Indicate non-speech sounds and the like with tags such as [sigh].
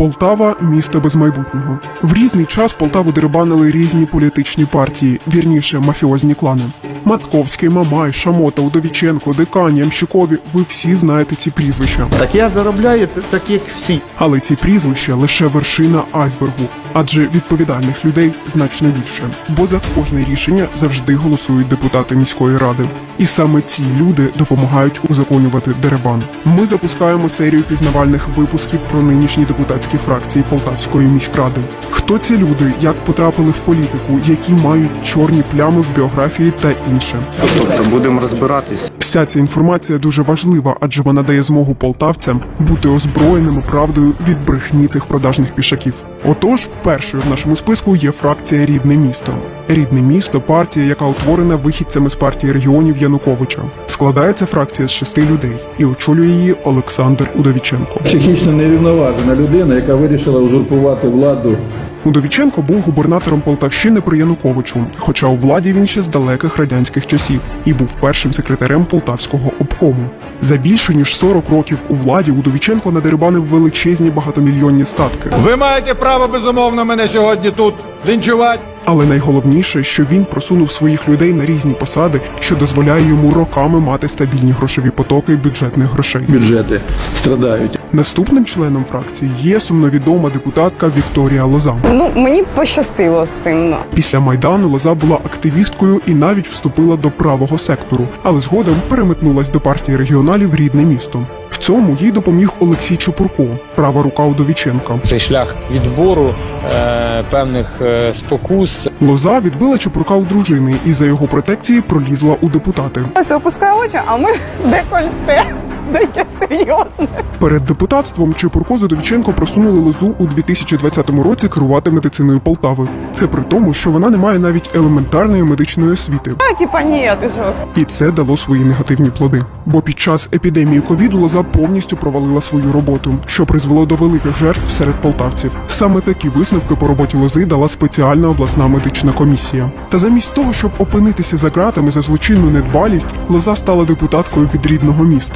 Полтава місто без майбутнього. В різний час Полтаву дерибанили різні політичні партії, вірніше мафіозні клани. Матковський, Мамай, Шамота, Удовіченко, Декан, Ямщикові. Ви всі знаєте ці прізвища. Так я заробляю так, як всі. Але ці прізвища лише вершина айсбергу, адже відповідальних людей значно більше. Бо за кожне рішення завжди голосують депутати міської ради. І саме ці люди допомагають узаконювати деребан. Ми запускаємо серію пізнавальних випусків про нинішні депутатські фракції Полтавської міськради. Хто ці люди, як потрапили в політику, які мають чорні плями в біографії та інше. Тобто будемо розбиратись. Вся ця інформація дуже важлива, адже вона дає змогу полтавцям бути озброєними правдою від брехні цих продажних пішаків. Отож, першою в нашому списку є фракція Рідне місто. Рідне місто партія, яка утворена вихідцями з партії регіонів Януковича. Складається фракція з шести людей і очолює її Олександр Удовіченко. Психічно нерівноважена людина, яка вирішила узурпувати владу Удовіченко був губернатором Полтавщини при Януковичу, хоча у владі він ще з далеких радянських часів і був першим секретарем полтавського обкому. За більше ніж 40 років у владі Удовіченко надерибанив величезні багатомільйонні статки. Ви маєте право безумовно мене сьогодні тут лінчувати. Але найголовніше, що він просунув своїх людей на різні посади, що дозволяє йому роками мати стабільні грошові потоки бюджетних грошей. бюджети страдають. Наступним членом фракції є сумновідома депутатка Вікторія Лоза. Ну, мені пощастило з цим. Після майдану Лоза була активісткою і навіть вступила до правого сектору, але згодом переметнулась до партії регіоналів рідне місто. Цьому їй допоміг Олексій Чепурко, права рука Удовіченка. цей шлях відбору е, певних е, спокус. Лоза відбила Чепурка у дружини і за його протекції пролізла у депутати. Ось опускає очі, а ми [laughs] декольте. Таке серйозне. Перед депутатством Чепурко з Удовіченко просунули Лозу у 2020 році керувати медициною Полтави. Це при тому, що вона не має навіть елементарної медичної освіти. А, типа, ні, ти що? І це дало свої негативні плоди. Бо під час епідемії ковіду Лоза повністю провалила свою роботу, що призвело до великих жертв серед полтавців. Саме такі висновки по роботі Лози дала спеціальна обласна медична комісія. Та замість того, щоб опинитися за ґратами за злочинну недбалість, Лоза стала депутаткою від рідного міста.